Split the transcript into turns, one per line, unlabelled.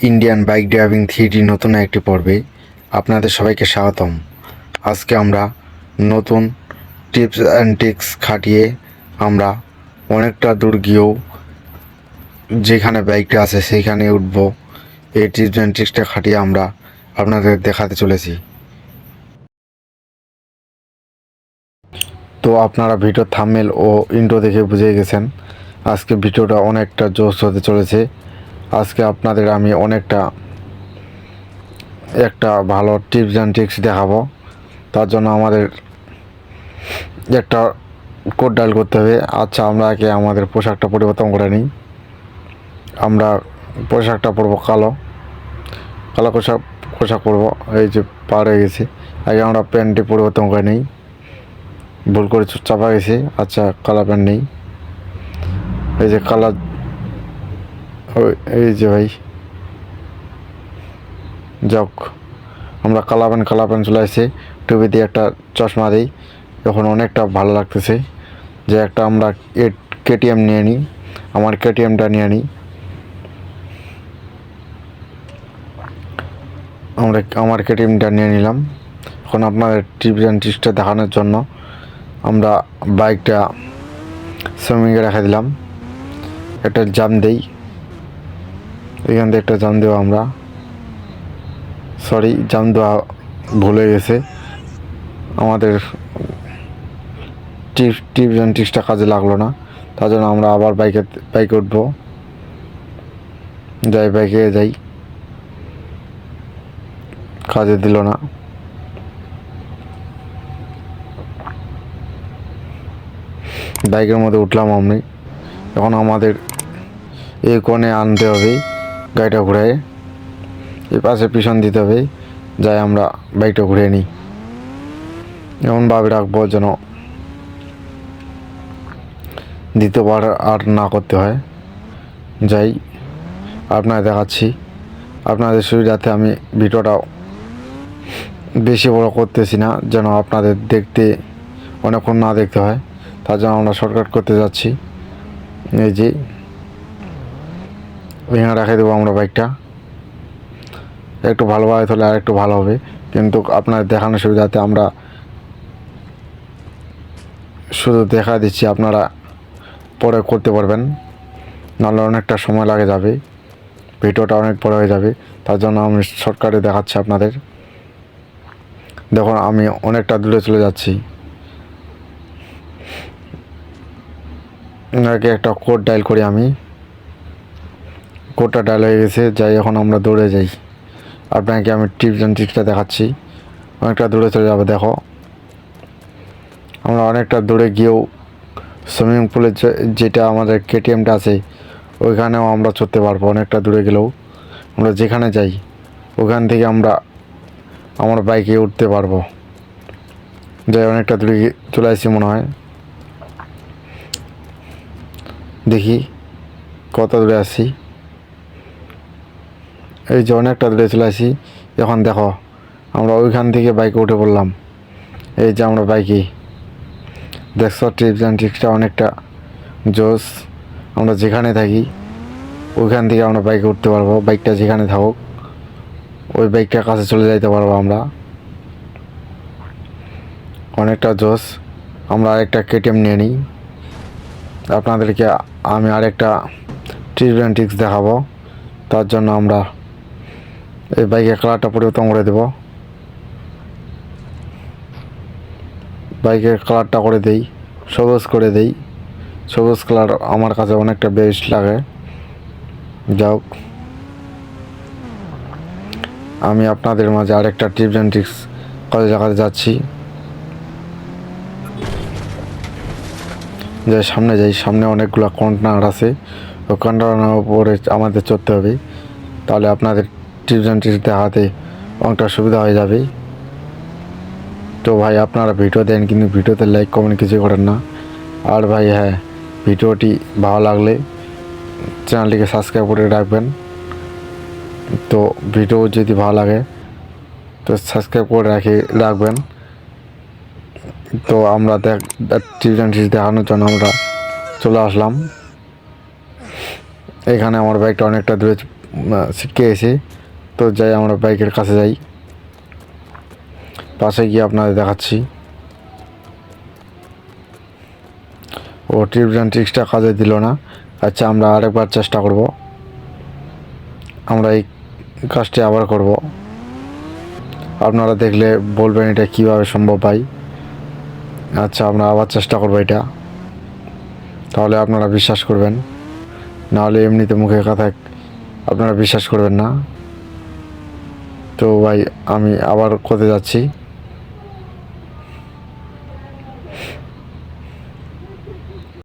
Indian bike driving three D নতুন একটি পর্বে আপনাদের সবাইকে স্বাগতম। আজকে আমরা নতুন টিপস অ্যান্ড ট্রিক্স খাটিয়ে আমরা অনেকটা দূর গিয়েও যেখানে বাইকটা আছে সেইখানে উঠব। এই টিপস অ্যান্ড ট্রিক্সটা খাটিয়ে আমরা আপনাদের দেখাতে চলেছি। তো আপনারা ভিডিও থামেল ও ইন্ট্রো দেখে বুঝে গেছেন। আজকে ভিডিওটা অনেকটা জোশ হতে চলেছে। আজকে আপনাদের আমি অনেকটা একটা ভালো টিপস অ্যান্ড ট্রিক্স দেখাবো। তার জন্য আমাদের একটা কোড ডাল করতে হবে। আচ্ছা আমরা আগে আমাদের পোশাকটা পরিবর্তন করে নিই। আমরা পোশাকটা পরবো কালো। কালো পোশাক পোশাক পরবো। এই যে পার হয়ে গেছে। আগে আমরা প্যান্টটি পরিবর্তন করে নিই। ভুল করে চাপা গেছে। আচ্ছা কালা প্যান্ট নেই। এই যে কালার এই যে ভাই। যাক, আমরা কালা প্যান্ট কালা প্যান্ট চলে আসছি। টুপি দিয়ে একটা চশমা দিই। এখন অনেকটা ভালো লাগতেছে যে একটা আমরা কেটিএম নিয়ে নিই, আমার কেটিএমটা নিয়ে নিই। আমরা আমার কেটিএমটা নিয়ে নিলাম। এখন আপনাদের টিপস দেখানোর জন্য আমরা বাইকটা সুইমিংয়ে রেখে দিলাম। একটা জাম দেই। এখান থেকে একটা জাম দেওয়া আমরা। সরি জাম দেওয়া ভুলে গেছে। আমাদের টিপ টিপ অ্যান্ড টিপসটা কাজে লাগল না, তার জন্য আমরা আবার বাইকে বাইকে উঠবো। যাই, বাইকে যাই। কাজে দিল না। বাইকের মধ্যে উঠলাম আমি। এখন আমাদের এই কোণে আনতে হবে। গাড়িটা ঘুরায় এই পাশে পিছন দিতে হবে, যাই আমরা বাইকটা ঘুরে নিই। এমনভাবে রাখব যেন দ্বিতীয়বার আর না করতে হয়। যাই আপনাদের দেখাচ্ছি। আপনাদের সুবিধাতে আমি ভিডিওটা বেশি বড় করতেছি না, যেন আপনাদের দেখতে অনেকক্ষণ না দেখতে হয়। তার জন্য আমরা শর্টকাট করতে যাচ্ছি। এই যে এখানে রেখে দেবো আমরা বাইকটা। একটু ভালোভাবে তাহলে আর একটু ভালো হবে। কিন্তু আপনার দেখানোর সুবিধাতে আমরা শুধু দেখা দিচ্ছি, আপনারা পরে করতে পারবেন। নাহলে অনেকটা সময় লাগে যাবে। ভিডিওটা অনেক বড় হয়ে যাবে। তার জন্য আমি শর্টকাটে দেখাচ্ছি আপনাদের। দেখুন, আমি অনেকটা দূরে চলে যাচ্ছি। আগে একটা কোড ডায়াল করি আমি। কোডটা ডায়াল হয়ে গেছে, যাই, এখন আমরা দৌড়ে যাই। আপনাকে আমি টিপস অ্যান্ড ট্রিক্সটা দেখাচ্ছি। অনেকটা দূরে চলে যাবে, দেখো। আমরা অনেকটা দূরে গিয়েও সুইমিং পুলে যেটা আমাদের কেটিএমটা আছে, ওইখানেও আমরা চড়তে পারব, অনেকটা দূরে গেলেও। আমরা যেখানে যাই, ওখান থেকে আমরা আমার বাইকে উঠতে পারব। যাই, অনেকটা দূরে চলে আসছি মনে হয়। দেখি, কত দূরে আসছি। এই যে অনেকটা দূরে চলে আসি, এখন দেখো, আমরা ওইখান থেকে বাইকে উঠে পড়লাম। এই যে আমরা বাইকে দেখছ টিপস অ্যান্ড ট্রিক্সটা অনেকটা জোস। আমরা যেখানে থাকি, ওইখান থেকে আমরা বাইকে উঠতে পারব। বাইকটা যেখানে থাকুক, ওই বাইকটার কাছে চলে যাইতে পারব আমরা। অনেকটা জোস। আমরা আরেকটা কেটিএম নিয়ে নিই। আপনাদেরকে আমি আরেকটা টিপস অ্যান্ড ট্রিক্স দেখাবো। তার জন্য আমরা এই বাইকের কালারটা পরিবর্তন করে দেব। বাইকের কালারটা করে দেই, সবুজ করে দেই। সবুজ কালার আমার কাছে অনেকটা বেস্ট লাগে। যাও। আমি আপনাদের মাঝে আরেকটা টিপস অ্যান্ড ট্রিক্স কাজে লাগাতে যাচ্ছি। যাই সামনে যাই, সামনে অনেকগুলো কন্টেনার আছে। ওই কন্টেনার উপরে আমাদের চড়তে হবে। তাহলে আপনাদের ট্রিক্স দেখাতে অনেকটা সুবিধা হয়ে যাবে। তো ভাই, আপনারা ভিডিও দেন, কিন্তু ভিডিওতে লাইক কমেন্ট কিছু করেন না। আর ভাই হ্যাঁ ভিডিওটি ভালো লাগলে চ্যানেলটিকে সাবস্ক্রাইব করে রাখবেন। তো ভিডিও যদি ভালো লাগে, তো সাবস্ক্রাইব করে রাখি, রাখবেন। তো আমরা দেখ ট্রিক্স দেখানোর জন্য আমরা চলে আসলাম। এখানে আমার বাইকটা অনেকটা দূরে ছিটকে গেছে তো যাই, আমরা বাইকের কাছে যাই। পাশে গিয়ে আপনাদের দেখাচ্ছি। ও টিপস অ্যান্ড ট্রিক্সটা কাজে দিল না। আচ্ছা আমরা আরেকবার চেষ্টা করব। আমরা এই কাজটি আবার করব। আপনারা দেখলে বলবেন এটা কীভাবে সম্ভব ভাই। আচ্ছা আমরা আবার চেষ্টা করব এটা। তাহলে আপনারা বিশ্বাস করবেন। নাহলে এমনিতে মুখে কথায় আপনারা বিশ্বাস করবেন না। তো ভাই আমি আবার কোথায় যাচ্ছি?